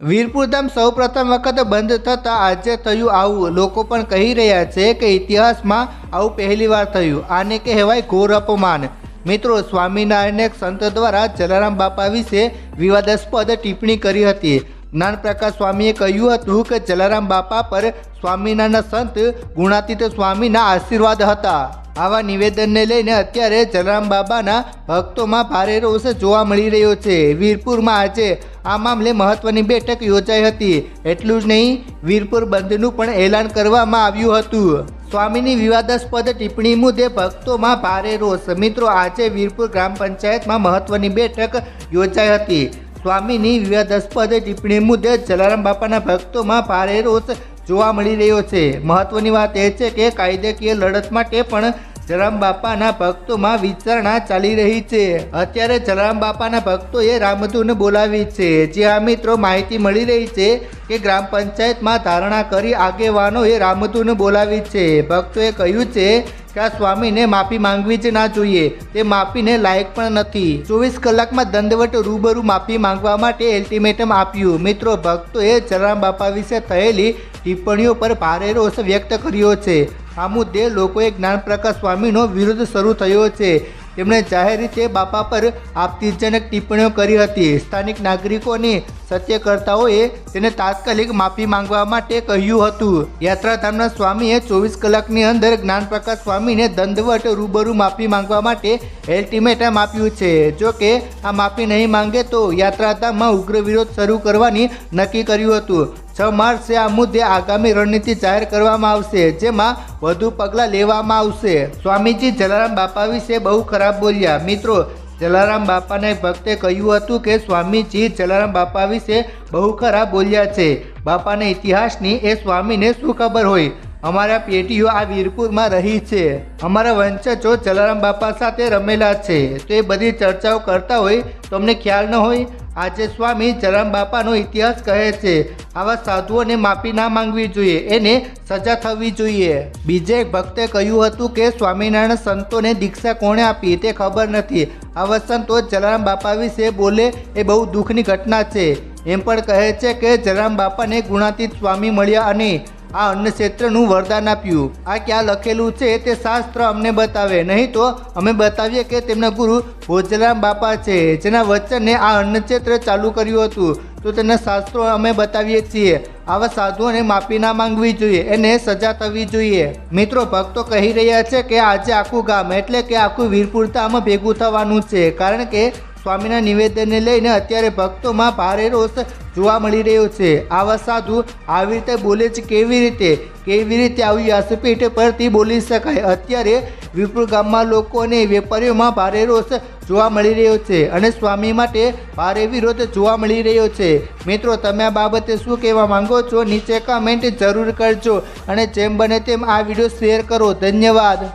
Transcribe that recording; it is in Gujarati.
વીરપુર ધામ સૌ પ્રથમ વખત બંધ થતાં આજે થયું આવું. લોકો પણ કહી રહ્યા છે કે ઇતિહાસમાં આવું પહેલીવાર થયું. આને કહેવાય ઘોર અપમાન. મિત્રો સ્વામિનારાયણ સંત દ્વારા જલારામ બાપા વિશે વિવાદાસ્પદ ટિપ્પણી કરી હતી. જ્ઞાનપ્રકાશ સ્વામીએ કહ્યું હતું કે જલારામ બાપા પર સ્વામિનારાયણ સંત ગુણાતીત સ્વામીના આશીર્વાદ હતા. આવા નિવેદનને લઈને અત્યારે જલારામ બાબાના ભક્તોમાં ભારે રોષ જોવા મળી રહ્યો છે. વીરપુરમાં આજે આ મામલે મહત્વની બેઠક યોજાઈ હતી. એટલું જ નહીં, વીરપુર બંધનું પણ એલાન કરવામાં આવ્યું હતું. સ્વામીની વિવાદાસ્પદ ટિપ્પણી મુદ્દે ભક્તોમાં ભારે રોષ. મિત્રો, આજે વીરપુર ગ્રામ પંચાયતમાં મહત્વની બેઠક યોજાઈ હતી. સ્વામીની વિવાદાસ્પદ ટિપ્પણી મુદ્દે જલારામ બાપાના ભક્તોમાં ભારે રોષ જોવા મળી રહ્યો છે. મહત્વની વાત એ છે કે કાયદાકીય લડત માટે પણ જલારામ બાપાના ભક્તોમાં વિચારણા ચાલી રહી છે. અત્યારે જલારામ બાપાના ભક્તોએ રામધૂન બોલાવી છે. જે આ મિત્રો, માહિતી મળી રહી છે કે ગ્રામ પંચાયતમાં ધારણા કરી આગેવાનોએ રામધૂન બોલાવી છે. ભક્તોએ કહ્યું છે કે સ્વામીને માફી માંગવી જ ના જોઈએ. તે માફીને લાયક પણ નથી. ચોવીસ કલાકમાં દંડવટ રૂબરૂ માફી માંગવા માટે અલ્ટિમેટમ આપ્યું. મિત્રો, ભક્તોએ જલારામ બાપા વિશે થયેલી ટિપ્પણીઓ પર ભારે રોષ વ્યક્ત કર્યો છે. આ મુદ્દે લોકોએ જ્ઞાનપ્રકાશ સ્વામીનો વિરોધ શરૂ થયો છે. તેમણે જાહેર રીતે બાપા પર આપત્તિજનક ટિપ્પણીઓ કરી હતી. સ્થાનિક નાગરિકોની સત્યકર્તાઓએ તેને તાત્કાલિક માફી માંગવા માટે કહ્યું હતું. યાત્રાધામના સ્વામીએ ચોવીસ કલાકની અંદર જ્ઞાનપ્રકાશ સ્વામીને દંડવટ રૂબરૂ માફી માંગવા માટે એલ્ટિમેટમ આપ્યું છે. જો કે આ માફી નહીં માંગે તો યાત્રાધામમાં ઉગ્ર વિરોધ શરૂ કરવાની નક્કી કર્યું હતું. છ માર્ચે આ મુદ્દે આગામી રણનીતિ જાહેર કરવામાં આવશે, જેમાં વધુ પગલાં લેવામાં આવશે. સ્વામીજી જલારામ બાપા વિશે બહુ ખરાબ બોલ્યા. મિત્રો જલારામ બાપાને ભક્તે કહ્યું હતું કે સ્વામીજી જલારામ બાપા વિશે બહુ ખરાબ બોલ્યા છે. બાપાના ઇતિહાસની એ સ્વામીને શું ખબર હોય? અમારા પેઢીઓ આ વીરપુરમાં રહી છે. અમારા વંશજો જલારામ બાપા સાથે રમેલા છે. તો એ બધી ચર્ચાઓ કરતા હોય તો અમને ખ્યાલ ન હોય, આજે સ્વામી જલારામ બાપાનો ઇતિહાસ કહે છે, આવા સાધુઓને માફી ના માંગવી જોઈએ, એને સજા થવી જોઈએ. બીજે એક ભક્તે કહ્યું હતું કે, સ્વામિનારાયણ સંતોને દીક્ષા કોણે આપી, તે ખબર નથી. આવા સંતો જલારામ બાપા વિશે બોલે, એ બહુ દુઃખની ઘટના છે. એમ પણ કહે છે કે, જલારામ બાપાને ગુણાતીત સ્વામી મળ્યા અને આ અન્ન ક્ષેત્રનું વરદાન આપ્યું. આ ક્યાં લખેલું છે તે શાસ્ત્ર અમને બતાવે. નહીં તો અમે બતાવીએ કે તેમના ગુરુ ભોજરામ બાપા છે, જેના વચને આ અન્નક્ષેત્ર ચાલુ કર્યું હતું. તો તેના શાસ્ત્રો અમે બતાવીએ છીએ. આવા સાધુઓને માફી ના માંગવી જોઈએ, એને સજા થવી જોઈએ. મિત્રો, ભક્તો કહી રહ્યા છે કે આજે આખું ગામ, એટલે કે આખું વીરપુર ધામ ભેગું થવાનું છે. કારણ કે સ્વામીના નિવેદનને લઈને અત્યારે ભક્તોમાં ભારે રોષ જોવા મળી રહ્યો છે. આવા સાધુ આવી રીતે બોલે છે કેવી રીતે? કેવી રીતે આવી વ્યાસપીઠ પરથી બોલી શકાય? અત્યારે વિપુલ ગામમાં લોકો અને વેપારીઓમાં ભારે રોષ જોવા મળી રહ્યો છે અને સ્વામી માટે ભારે વિરોધ જોવા મળી રહ્યો છે. મિત્રો, તમે આ બાબતે શું કહેવા માંગો છો? નીચે કમેન્ટ જરૂર કરજો અને જેમ બને તેમ આ વીડિયો શેર કરો. ધન્યવાદ.